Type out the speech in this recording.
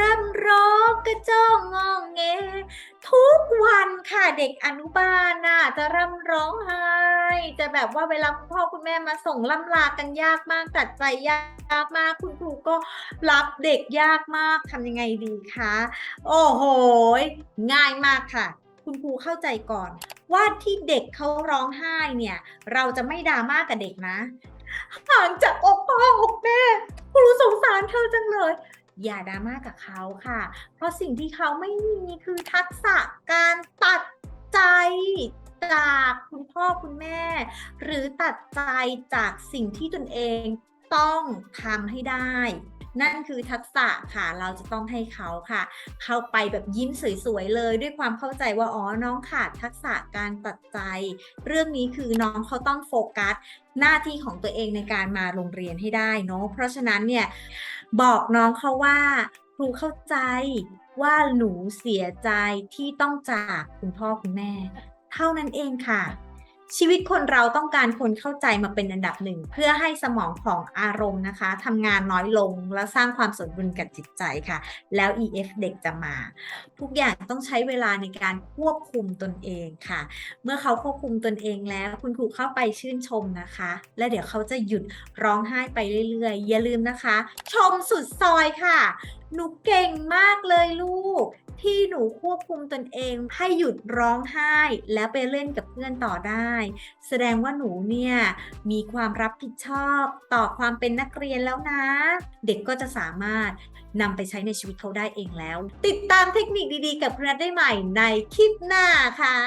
ร่ำร้องกระจ้องงองแงทุกวันค่ะเด็กอนุบาลน่ะจะร่ำร้องไห้จะแบบว่าเวลาคุณพ่อคุณแม่มาส่งล่ำลากันยากมากตัดใจยากมากคุณครูก็รับเด็กยากมากทำยังไงดีคะโอ้โหง่ายมากค่ะ คุณครูเข้าใจก่อน ว่าที่เด็กเขาร้องไห้เนี่ย เราจะไม่ดราม่ากับเด็กนะห่างจากอกพ่ออกแม่ครูสงสารเธอจังเลย อย่าดราม่ากับเขาค่ะ เพราะสิ่งที่เขาไม่มีคือทักษะการตัดใจจากคุณพ่อคุณแม่ หรือตัดใจจากสิ่งที่ตนเองต้องทำให้ได้ นั่นคือทักษะค่ะ เราจะต้องให้เขาค่ะ เข้าไปแบบยิ้มสวยๆเลย ด้วยความเข้าใจว่าอ๋อน้องขาดทักษะการตัดใจ เรื่องนี้คือน้องเขาต้องโฟกัส หน้าที่ของตัวเองในการมาโรงเรียนให้ได้เนาะเพราะฉะนั้นเนี่ย บอกน้องเขาว่า ครูเข้าใจว่าหนูเสียใจที่ต้องจากคุณพ่อคุณแม่ เท่านั้นเองค่ะ ชีวิตคนเราต้องการคนเข้าใจมาเป็นอันดับหนึ่ง เพื่อให้สมองของอารมณ์นะคะทำงานน้อยลงและสร้างความสมดุลกับจิตใจค่ะ แล้ว EF เด็กจะมา ทุกอย่างต้องใช้เวลาในการควบคุมตนเองค่ะ เมื่อเขาควบคุมตนเองแล้ว คุณครูเข้าไปชื่นชมนะคะ และเดี๋ยวเขาจะหยุดร้องไห้ไปเรื่อยๆ อย่าลืมนะคะ ชมสุดซอยค่ะ หนูเก่งมากเลยลูก ที่หนูควบคุมตนเอง ให้หยุดร้องไห้ แล้วไปเล่นกับเพื่อนต่อได้ แสดงว่าหนูเนี่ยมีความรับผิดชอบต่อความเป็นนักเรียนแล้วนะ เด็กก็จะสามารถนำไปใช้ในชีวิตเขาได้เองแล้ว ติดตามเทคนิคดีๆ กับพนัทได้ใหม่ในคลิปหน้าค่ะ